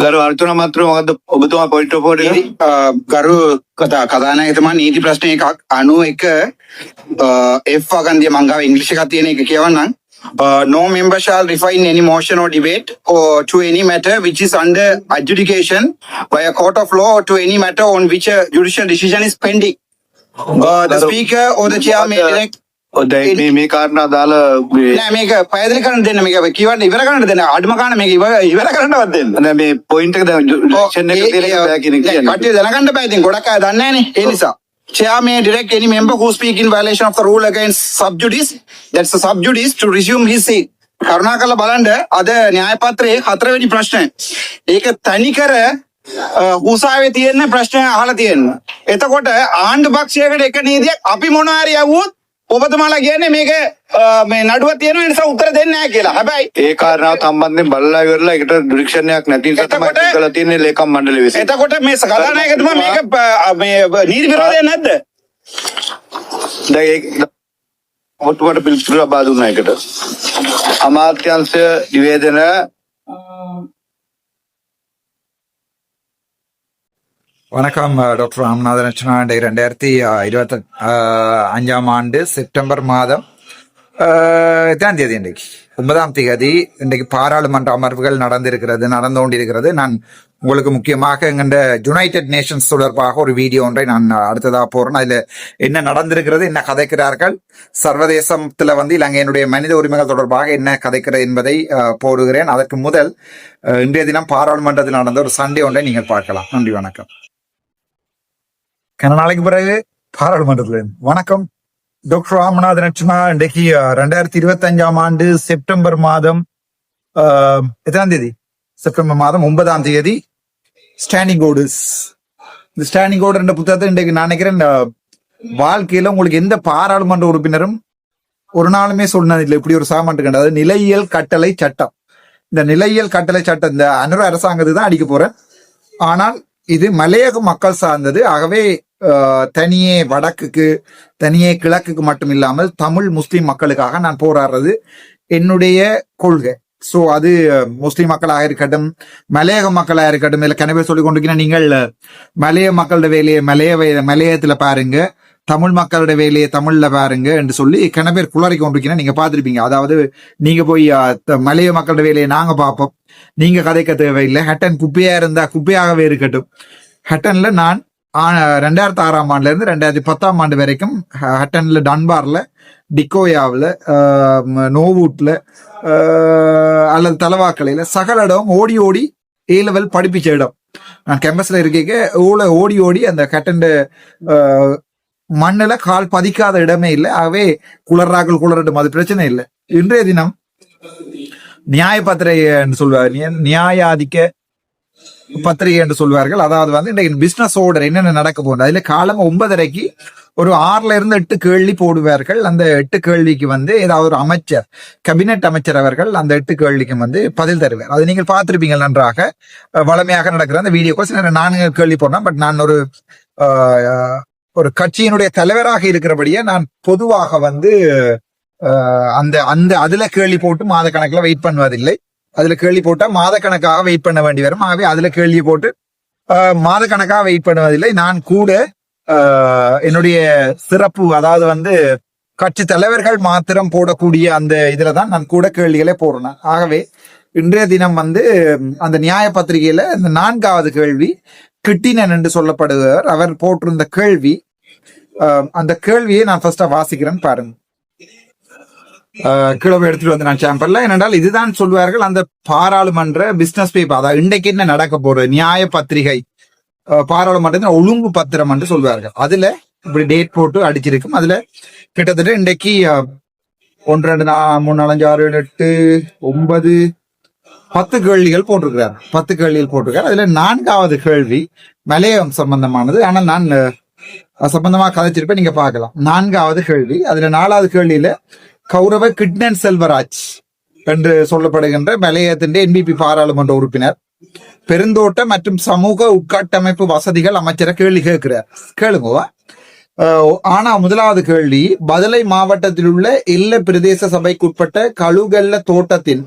ගරු අර්තුන මත්‍ර මොකද ඔබතුමා පොයිට පොඩ අ, ගරු කතා කදානායකතුමා නීති ප්‍රශ්න එකක් අනු එක එෆ් වගන්දිය මංගාව ඉංග්‍රිෂි එකක් තියෙන එක කියවන්නම්. Uh, no member shall refine any motion or debate or to any matter which is under adjudication by a court of law or to any matter on which a judicial decision is pending. Uh, the speaker or the chair may direct දැයි මේ කාරණා දාලා නෑ මේක පැදිලි කරන්න දෙන්න මේක කියවන්න ඉවර කරන්න දෙන්න. අඩුම ගන්න මේක ඉවර ඉවර කරන්නවත් දෙන්න. දැන් මේ පොයින්ට් එක දැන් ඩිරෙක්ෂන් එක එක බෑ කියන එක කියන්නේ. කටිය දැනගන්න බෑ ඉතින්. ගොඩක් අය දන්නේ නැහනේ ඒ නිසා. Chair may direct any member who speak in violation of the rule against subjudice that's the subjudice to resume his seat. කරුණාකරලා බලන්න අද න්‍යාය පත්‍රයේ හතරවෙනි ප්‍රශ්නය. ඒක තනිකර උසාවියේ තියෙන ප්‍රශ්නය අහලා තියෙනවා. එතකොට ආණ්ඩු පක්ෂයකට එක නීතියක් අපි මොනවා හරි යවුවොත් ඔබතුමාලා කියන්නේ මේක මේ නඩුවක් තියෙනවා ඒ නිසා උත්තර දෙන්නේ නැහැ කියලා හැබැයි ඒ කාරණාව සම්බන්ධයෙන් බලලා ඉවරලා ඒකට ඩිරෙක්ෂන් එකක් නැති නිසා තමයි කරලා තියෙන්නේ ලේකම් මණ්ඩලය විසින්. එතකොට මේ කතානායකතුමා මේක මේ නීති විරෝධයක් නැද්ද දැන් ඒක ඔබතුමාට පිළිතුරු ලබා දුන්නා ඒකට. අමාත්‍යංශ නිවේදන வணக்கம் டாக்டர் ராமநாதன் லட்சுமணன் ரெண்டாயிரத்தி இருபத்தி அஞ்சாம் ஆண்டு செப்டம்பர் மாதம் அஹ், தேதி இன்றைக்கு. ஒன்பதாம் தேதி இன்றைக்கு பாராளுமன்ற அமர்வுகள் நடந்திருக்கிறது நடந்து கொண்டிருக்கிறது நான் உங்களுக்கு முக்கியமாக எங்கின்ற யுனைடெட் நேஷன்ஸ் தொடர்பாக ஒரு வீடியோ ஒன்றை நான் அடுத்ததாக போகிறேன் அதில் என்ன நடந்திருக்கிறது என்ன கதைக்கிறார்கள் சர்வதேசத்தில் வந்து இலங்கையினுடைய மனித உரிமைகள் தொடர்பாக என்ன கதைக்கிறது என்பதை போடுகிறேன். அதற்கு முதல் இன்றைய தினம் பாராளுமன்றத்தில் நடந்த ஒரு சண்டே ஒன்றை நீங்கள் பார்க்கலாம். நன்றி வணக்கம். கன நாளைக்கு பிறகு பாராளுமன்றத்தில். வணக்கம். டாக்டர் ராமநாதன் லட்சுமா இன்றைக்கு ரெண்டாயிரத்தி இருபத்தி அஞ்சாம் ஆண்டு செப்டம்பர் மாதம் எத்தனாம் தேதி? செப்டம்பர் மாதம் ஒன்பதாம் தேதி. ஸ்டாண்டிங் ஓடுஸ் இந்த ஸ்டாண்டிங் ஓடு என்ற புத்தகத்தை இன்றைக்கு நான் நினைக்கிறேன் வாழ்க்கையில உங்களுக்கு எந்த பாராளுமன்ற உறுப்பினரும் ஒரு நாளுமே சொன்னது இல்லை இப்படி ஒரு சாமான் கண்டது நிலையியல் கட்டளை சட்டம். இந்த நிலையியல் கட்டளை சட்டம் இந்த அனுர அரசாங்கத்தை தான் அடிக்க போறேன். ஆனால் இது மலையக மக்கள் சார்ந்தது. ஆகவே தனியே வடக்குக்கு தனியே கிழக்குக்கு மட்டும் இல்லாமல் தமிழ் முஸ்லீம் மக்களுக்காக நான் போராடுறது என்னுடைய கொள்கை. ஸோ அது முஸ்லீம் மக்களாக இருக்கட்டும் மலையக மக்களாக இருக்கட்டும் இல்ல கனவே சொல்லி கொண்டிருக்கிறேன் நீங்கள் மலைய மக்களோட வேலையை மலைய வே- பாருங்க தமிழ் மக்களோட வேலையை தமிழில் பாருங்க என்று சொல்லி கனவேர் குளறி கொண்டிருக்கிறேன். நீங்கள் பார்த்துருப்பீங்க. அதாவது நீங்கள் போய் த- மலைய மக்களோட வேலையை நாங்கள் பார்ப்போம். நீங்கள் கதைக்க தேவையில்லை. ஹட்டன் குப்பையாக இருந்தால் குப்பையாகவே இருக்கட்டும். ஹட்டனில் நான் ரெண்டாயிரத்தி ஆறாம் ஆண்டுல இருந்து ரெண்டாயிரத்தி பத்தாம் ஆண்டு வரைக்கும் ஹ- ஹட்டன்ல டன்பார்ல டிக்கோயாவில் நோவூட்ல அல்லது தலவாக்கலையில சகல இடம் ஓடி ஓடி ஏ லெவல் படிப்பிச்ச இடம். நான் கேம்பஸ்ல இருக்க ஊழ ஓடி ஓடி அந்த ஹட்டன் மண்ணில் கால் பதிக்காத இடமே இல்லை. ஆகவே குளர்றாக்கள் குளரட்டும் அது பிரச்சனை இல்லை. இன்றைய தினம் நியாய பத்திரிகை சொல்வார் நியாயாதிக்க பத்திரிகை என்று சொல்வார்கள். அதாவது வந்து இன்றைக்கு பிசினஸ் ஆர்டர் என்னென்ன நடக்க போகுது? அதுல காலம் ஒன்பதரைக்கு ஒரு ஆறுல இருந்து எட்டு கேள்வி போடுவார்கள். அந்த எட்டு கேள்விக்கு வந்து ஏதாவது ஒரு அமைச்சர் கபினட் அமைச்சர் அவர்கள் அந்த எட்டு கேள்விக்கு வந்து பதில் தருவார். அது நீங்கள் பார்த்திருப்பீங்க நன்றாக. வளமையாக நடக்கிற அந்த வீடியோ கோர்ஸ் நான்கு கேள்வி போடுறேன் பட் நான் ஒரு ஒரு கட்சியினுடைய தலைவராக இருக்கிறபடியே நான் பொதுவாக வந்து அந்த அந்த அதுல கேள்வி போட்டு மாத கணக்குல வெயிட் பண்ணுவதில்லை. அதுல கேள்வி போட்டா மாதக்கணக்காக வெயிட் பண்ண வேண்டி வரும். ஆகவே அதுல கேள்வி போட்டு மாதக்கணக்காக வெயிட் பண்ணுவதில்லை. நான் கூட என்னுடைய சிறப்பு அதாவது வந்து கட்சி தலைவர்கள் மாத்திரம் போடக்கூடிய அந்த இதுல தான் நான் கூட கேள்விகளை போடுறேன். ஆகவே இன்றைய தினம் வந்து அந்த நியாய பத்திரிகையில இந்த நான்காவது கேள்வி கிட்டினன் என்று சொல்லப்படுவர் அவர் போட்டிருந்த கேள்வி அந்த கேள்வியை நான் ஃபர்ஸ்டா வாசிக்கிறேன் பாருங்க. கிளம்ப எடுத்துட்டு வந்து நான் சாம்பர்ல ஏனென்றால் இதுதான் சொல்வார்கள் அந்த பாராளுமன்ற பிசினஸ் பேப்பர் அதாவது இன்றைக்கு என்ன நடக்க போறது நியாய பத்திரிகை பாராளுமன்றத்தின் ஒழுங்கு பத்திரம் என்று சொல்வார்கள். அதுல இப்படி டேட் போட்டு அடிச்சிருக்கும். அதுல கிட்டத்தட்ட இன்றைக்கு ஒன்று ரெண்டு நா மூணு நாலஞ்சு ஆறு ஏழு எட்டு ஒன்பது பத்து கேள்விகள் போட்டிருக்கிறார். பத்து கேள்விகள் போட்டிருக்கார் அதுல நான்காவது கேள்வி மலையம் சம்பந்தமானது. ஆனால் நான் சம்பந்தமா கதைச்சிருப்பேன். நீங்க பார்க்கலாம். நான்காவது கேள்வி. அதுல நாலாவது கேள்வியில கௌரவ கிட்னன் செல்வராஜ் என்று சொல்லப்படுகின்ற மலையத்தின் என்பிபி பாராளுமன்ற உறுப்பினர். பெருந்தோட்ட மற்றும் சமூக உட்கட்டமைப்பு வசதிகள் அமைச்சரை கேள்வி கேட்கிறார். கேளுங்க. ஆனா முதலாவது கேள்வி பதலை மாவட்டத்தில் உள்ள இல்ல பிரதேச சபைக்கு உட்பட்ட கழுகல்ல தோட்டத்தின்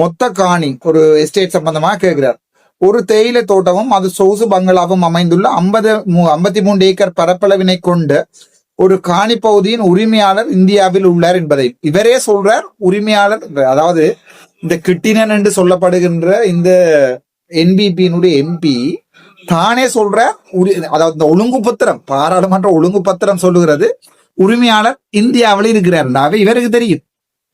மொத்த காணி ஒரு எஸ்டேட் சம்பந்தமா கேட்கிறார். ஒரு தேயிலை தோட்டமும் அது சொகுசு பங்களாவும் அமைந்துள்ள ஐம்பது ஐம்பத்தி மூன்று ஏக்கர் பரப்பளவினை கொண்டு ஒரு காணி பகுதியின் உரிமையாளர் இந்தியாவில் உள்ளார் என்பதை. இவரே சொல்றார் உரிமையாளர் அதாவது இந்த கிட்டினன் என்று சொல்லப்படுகின்ற இந்த என்பிபியினுடைய எம்பி தானே சொல்ற உரி- அதாவது இந்த ஒழுங்கு பத்திரம் பாராளுமன்ற ஒழுங்கு பத்திரம் சொல்லுகிறது உரிமையாளர் இந்தியாவில் இருக்கிறார் இவருக்கு தெரியும்.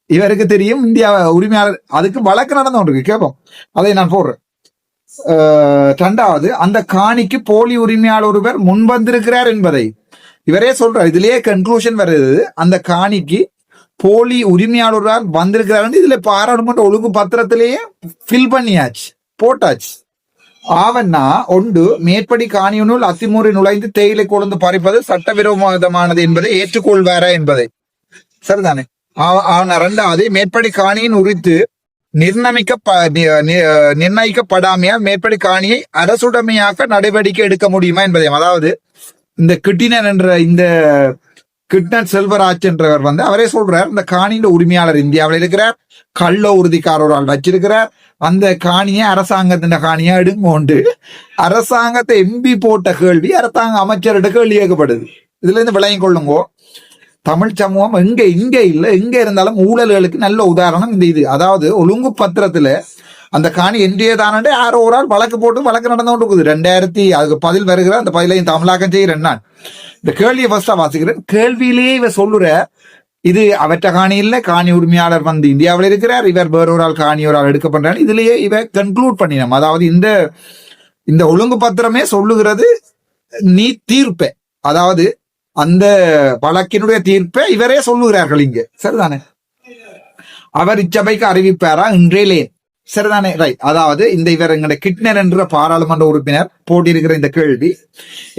இவருக்கு தெரியும் இந்தியா உரிமையாளர் அதுக்கு வழக்கு நடந்து கொண்டிருக்கு. கேட்போம் அதை நான் போடுறேன். ரெண்டாவது அந்த காணிக்கு போலி உரிமையாளர் ஒருவர் முன்வந்திருக்கிறார் என்பதை. இவரே சொல்றார் இதுலயே கன்க்ளூஷன் வருது. அந்த காணிக்கு போலி உரிமையாளரால் வந்திருக்கிறார் இதுல பாராளுமன்ற ஒழுங்கு பத்திரத்திலேயே ஃபில் பண்ணியாச்சு போட்டாச்சு. ஆவன்னா ஒன்று மேற்படி காணியுனுள் அத்திமூறி நுழைந்து தேயிலை கொழுந்து பறிப்பது சட்டவிரோதமானது என்பதை ஏற்றுக்கொள்வாரா என்பதை. சரிதானே? ஆனா ரெண்டாவது மேற்படி காணியின் உரித்து நிர்ணயிக்க நிர்ணயிக்கப்படாமையால் மேற்படி காணியை அரசுடைமையாக்க நடவடிக்கை எடுக்க முடியுமா என்பதையும். அதாவது இந்த கிட்டினன் என்ற இந்த கிட்னன் செல்வராஜ் என்றவர் வந்து அவரே சொல்றார் இந்த காணியின் உரிமையாளர் இந்தியாவில் இருக்கிறார் கள்ள உறுதிக்காரரால் வச்சிருக்கிறார் அந்த காணியை அரசாங்கத்தின் காணியை எடுங்கோண்டு அரசாங்கத்தை எம்பி போட்ட கேள்வி அரசாங்க அமைச்சர்கிட்ட கேள்வி கேட்கப்படுது. இதுல இருந்து விளையும் கொள்ளுங்கோ. தமிழ் சமூகம் எங்க இங்க இல்ல எங்க இருந்தாலும் ஊழல்களுக்கு நல்ல உதாரணம் இந்த இது. அதாவது ஒழுங்கு பத்திரத்துல அந்த காணி என்றே தானே யாரோ ஒரு ஆள் வழக்கு போட்டு வழக்கு நடந்து கொண்டு இருக்குது ரெண்டாயிரத்தி அதுக்கு பதில் வருகிற அந்த பதிலையும் தமிழாக்கம் செய்கிறேன் நான் இந்த கேள்வியை ஃபர்ஸ்டா வாசிக்கிறேன். கேள்வியிலேயே இவ சொல்லுற இது அவற்ற காணி இல்லை காணி உரிமையாளர் வந்து இந்தியாவில் இருக்கிறார் இவர் வேற ஆள் காணி ஒரு ஆள் எடுக்க பண்றாரு இதுலயே இவ கன்க்ளூட் பண்ணினோம் அதாவது இந்த இந்த ஒழுங்கு பத்திரமே சொல்லுகிறது நீ தீர்ப்பை. அதாவது அந்த வழக்கினுடைய தீர்ப்பை இவரே சொல்லுகிறார்கள் இங்க. சரிதானே? அவர் இச்சபைக்கு அறிவிப்பாரா? இன்றேலே சரிதானே? ரைட் அதாவது இந்த இவர் எங்களுடைய கிட்னர் என்ற பாராளுமன்ற உறுப்பினர் போட்டியிருக்கிற இந்த கேள்வி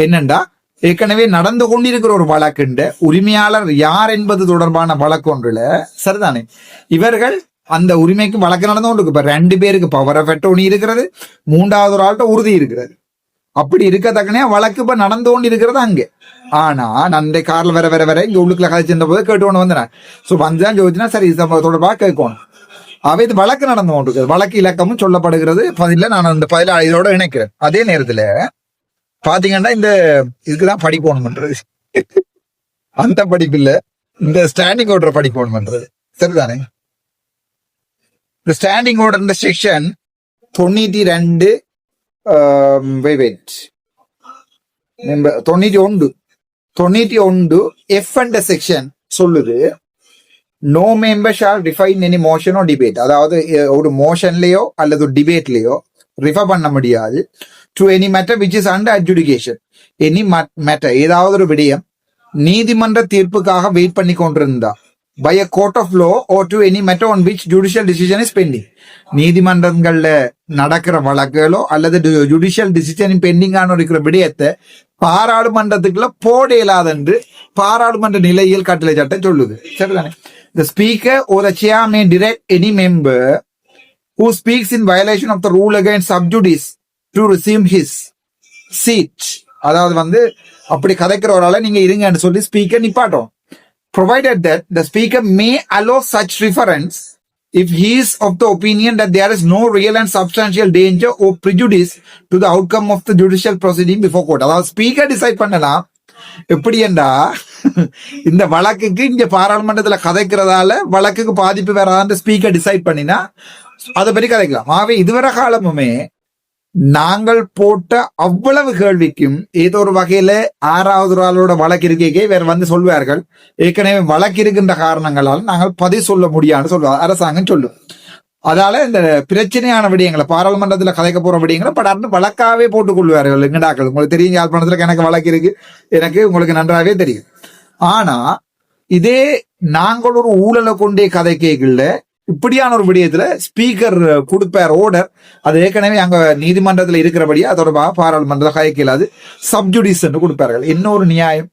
என்னண்டா ஏற்கனவே நடந்து கொண்டிருக்கிற ஒரு வழக்குண்டு உரிமையாளர் யார் என்பது தொடர்பான வழக்கு ஒன்றுல சரிதானே? இவர்கள் அந்த உரிமைக்கு வழக்கு நடந்து கொண்டு இப்ப ரெண்டு பேருக்கு பவர் ஆஃப் அட்டோனி இருக்கிறது மூன்றாவது ஒரு ஆள்கிட்ட உறுதி இருக்கிறது. அப்படி இருக்கத்தக்கனே வழக்கு இப்ப நடந்து கொண்டு இருக்கிறது அங்க. ஆனா நந்தை கார்ல வர வர வர இங்க உள்ளுக்குள்ள கதைச்சிருந்த போது கேட்டு கொண்டு வந்தேன் சோ வந்தான் ஜோதினா சரி இது நம்ம கேட்கணும். அவை இது வழக்கு நடந்து கொண்டிருக்கிறது வழக்கு இலக்கமும் சொல்லப்படுகிறது. பதில நான் அந்த பதில இதோட இணைக்கிறேன். அதே நேரத்துல பாத்தீங்கன்னா இந்த இதுக்குதான் படிக்கணும்ன்றது அந்த படிப்பு இல்ல இந்த ஸ்டாண்டிங் ஓர்டர் படிக்கணும்ன்றது சரிதானே? இந்த ஸ்டாண்டிங் ஓர்டர் இந்த செக்ஷன் தொண்ணூத்தி ரெண்டு வெயிட் தொண்ணூத்தி ஒன்று. தொண்ணூத்தி ஒன்று எஃப் அண்ட் செக்ஷன் சொல்லுது. No member shall define any மோஷனோ debate அதாவது ஒரு மோஷன்லயோ அல்லது ஒரு டிபேட்லயோ ரிஃபர் பண்ண முடியாது to any matter which is under adjudication any matter ஏதாவது ஒரு விடயம் நீதிமன்ற தீர்ப்புக்காக வெயிட் பண்ணி கொண்டிருந்தா by a court of law or to any matter on which judicial decision is pending நீதிமன்றங்கள்ல நடக்கிற வழக்குகளோ அல்லது ஜுடிஷியல் டிசிஷன் பெண்டிங்கான இருக்கிற விடயத்தை பாராளுமன்றத்துக்குள்ள போட இயலாதென்று பாராளுமன்ற நிலையில் கட்டளை சட்டம் சொல்லுது. சரிதானே? the speaker or the chair may direct any member who speaks in violation of the rule against subjudice to resume his seat அதாவது வந்து அப்படி கதைக்கிற ஒரு ஆளை நீங்க இருங்கன்னு சொல்லி ஸ்பீக்கர் நிப்பாட்டும் provided that the speaker may allow such reference if he is of the opinion that there is no real and substantial danger or prejudice to the outcome of the judicial proceeding before court அதாவது speaker decide பண்ணலாம் எப்படி என்றா இந்த வழக்குக்கு இங்க பாராளுமன்றத்துல கதைக்கிறதால வழக்குக்கு பாதிப்பு வராதுன்ற speaker decide பண்ணினா அதை பற்றி கதைக்கலாம். ஆகவே இதுவரை காலமுமே நாங்கள் போட்ட அவ்வளவு கேள்விக்கும் ஏதோ ஒரு வகையில ஆறாவது ஒரு ஆளோட வழக்கு இருக்கே வேற வந்து சொல்வார்கள். ஏற்கனவே வழக்கு இருக்கின்ற காரணங்களால் நாங்கள் பதில் சொல்ல முடியாதுன்னு சொல்லுவாங்க அரசாங்கம் சொல்லுவோம் அதால இந்த பிரச்சனையான விடயங்களை பாராளுமன்றத்தில் கதைக்க போற விடயங்களை படார்னு வழக்காவே போட்டுக் கொள்வார்கள் எங்கடாக்கள் உங்களுக்கு தெரியும் யாழ்ப்பாணத்துல எனக்கு வழக்கு இருக்கு. எனக்கு உங்களுக்கு நன்றாவே தெரியும். ஆனா இதே நாங்கள் ஒரு ஊழலை கொண்டே கதை கேட்கல. இப்படியான ஒரு விடயத்துல ஸ்பீக்கர் கொடுப்பார் ஓர்டர் அது ஏற்கனவே அங்க நீதிமன்றத்தில் இருக்கிறபடியே அதோட தொடர்பாக பாராளுமன்றத்தில் கதைக்கலாது சப்ஜுடிஸ் என்று கொடுப்பார்கள். இன்னொரு நியாயம்?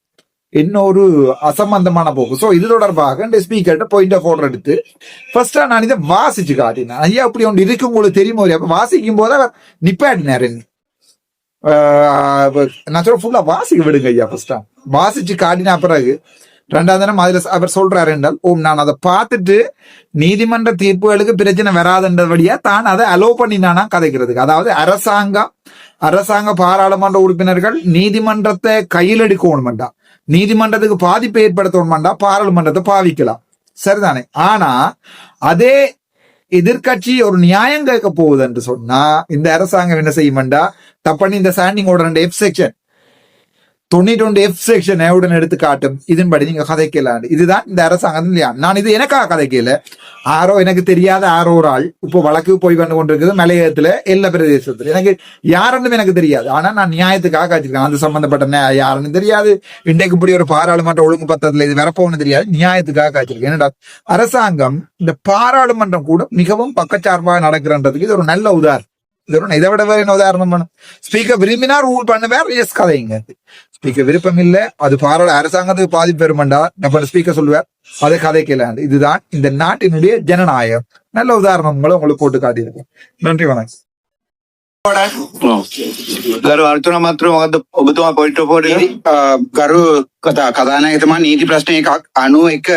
இன்னொரு அசம்பந்தமான போக்கு. ஸோ இது தொடர்பாக இந்த ஸ்பீக்கர்கிட்ட பாயிண்ட் ஆஃப் ஆர்டர் எடுத்து ஃபர்ஸ்டா நான் இதை வாசிச்சு காட்டினேன். ஐயா அப்படி ஒன்று இருக்கு உங்களுக்கு தெரியுமோ இல்லையா? அப்ப வாசிக்கும் போது அவர் நிப்பாட்டினார். ஆஹ் நான் சொல்ல ஃபுல்லா வாசிக்க விடுங்க ஐயா ஃபர்ஸ்டா வாசிச்சு காட்டின பிறகு ரெண்டாவது தினம் அதுல அவர் சொல்றாரு என்றால் ஓம் நான் அதை பார்த்துட்டு நீதிமன்ற தீர்ப்புகளுக்கு பிரச்சனை வராதுன்றபடியா தான் அதை அலோ பண்ணினானா கதைக்கிறதுக்கு. அதாவது அரசாங்கம் அரசாங்க பாராளுமன்ற உறுப்பினர்கள் நீதிமன்றத்தை கையில் எடுக்கணும்டா. நீதிமன்றத்துக்கு பாதிப்பை ஏற்படுத்தணும்டா பாராளுமன்றத்தை பாவிக்கலாம். சரிதானே? ஆனா அதே எதிர்கட்சி ஒரு நியாயம் கேட்க போகுது என்று சொன்னா இந்த அரசாங்கம் என்ன செய்யுமெண்டா? தப்பண்ணி இந்த ஸ்டாண்டிங் ஆர்டர் எஃப் செக்ஷன் தொண்ணூற்றி ஒன்று எஃப் செக்ஷன் எவுடன் எடுத்து காட்டும். இதன்படி நீங்க கதைக்கலாம் இதுதான் இந்த அரசாங்கம் இல்லையா? நான் இது எனக்காக கதைக்கல. ஆரோ எனக்கு தெரியாத ஆரோ ஒரு ஆள். இப்போ வழக்கு போய் வந்து கொண்டிருக்குது மலையகத்துல எல்லா பிரதேசத்துல. எனக்கு யாருன்னு எனக்கு தெரியாது. ஆனா நான் நியாயத்துக்காக காய்ச்சிருக்கேன் அது சம்பந்தப்பட்ட யாருன்னு தெரியாது. இன்றைக்கு இப்படி ஒரு பாராளுமன்ற ஒழுங்கு பத்திரத்துல இது வரப்போன்னு தெரியாது. நியாயத்துக்காக காய்ச்சிருக்கேன் என்னடா அரசாங்கம் இந்த பாராளுமன்றம் கூட மிகவும் பக்கச்சார்பாக நடக்கிறன்றதுக்கு இது ஒரு நல்ல உதாரணம். இது ஒரு இதை விட வேற என்ன உதாரணம் பண்ணும் ஸ்பீக்கர் விரும்பினா ரூல் பண்ணுவார் எஸ் கதைங்க ஸ்பீக்கர் விருப்பம் இல்ல அது பாராள அரசாங்கத்துக்கு பாதிப்பு பெறுமண்டா நம்ம ஸ்பீக்கர் சொல்லுவார் அதை கதைக்கலாண்டு இதுதான் இந்த நாட்டினுடைய ஜனநாயகம் நல்ல உதாரணங்களை உங்களுக்கு போட்டு காட்டியிருக்கேன் நன்றி வணக்கம் ගරු අර්තුන මත්‍ර මොකද ඔබතුමා පොයිට පොඩ අ, ගරු කතා කදානායකතුමා නීති ප්‍රශ්න එකක් අනු එක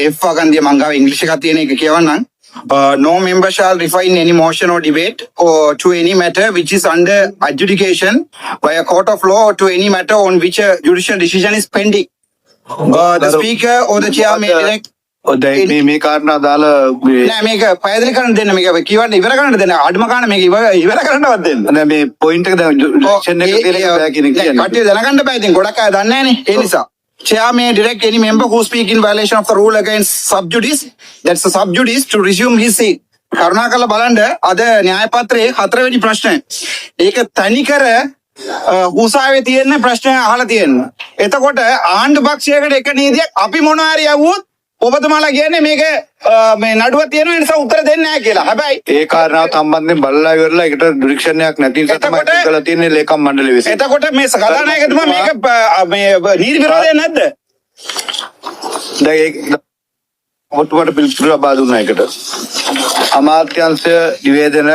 එෆ් අගන්දිය මංගාව ඉංග්‍රිෂි එකක් තියෙන එක කියවන්නම් Uh, no member shall refine any motion or debate or to any matter which is under adjudication by a court of law or to any matter on which a judicial decision is pending. Uh, the speaker or the chair may direct දැයි මේ- මේ කාරණා දාලා නෑ මේක පැදිලි කරන්න දෙන්න මේක කියවන්න ඉවර කරන්න දෙන්න අඩුම ගන්න මේක ඉවර ඉවර කරන්නවත් දෙන්න. දැන් මේ පොයින්ට් එක දැන් ඩිරෙක්ෂන් එක බෑ කියන එක කියන්නේ. කටිය දැනගන්න බෑ ඉතින් ගොඩක් අය දන්නේ නැහනේ ඒ නිසා Chair may direct any member who speak in violation of the rule against subjudice that's the subjudice to resume his seat? කරුණාකරලා බලන්න අද න්‍යාය පත්‍රයේ හතරවෙනි ප්‍රශ්නය ඒක තනිකර අ, හුසාවේ තියෙන ප්‍රශ්නය අහලා තියෙනවා එතකොට ආණ්ඩු පක්ෂයකට එක නීතියක් අපි මොනවා හරි යවුවොත් ඔබතුමාලා කියන්නේ මේක මේ නඩුවක් තියෙනවා ඒ නිසා උත්තර දෙන්නේ නැහැ කියලා හැබැයි ඒ කාරණාව සම්බන්ධයෙන් බලලා ඉවරලා ඒකට ඩිරෙක්ෂන් එකක් නැති නිසා තමයි කළා තියෙන්නේ ලේකම් මණ්ඩලය විසින්. එතකොට මේ කතානායකතුමා මේක මේ නීති විරෝධයක් නැද්ද දැන් ඒක ඔට්ටුවට පිළිතුරු ලබා දුන්නා ඒකට. අමාත්‍යංශ නිවේදන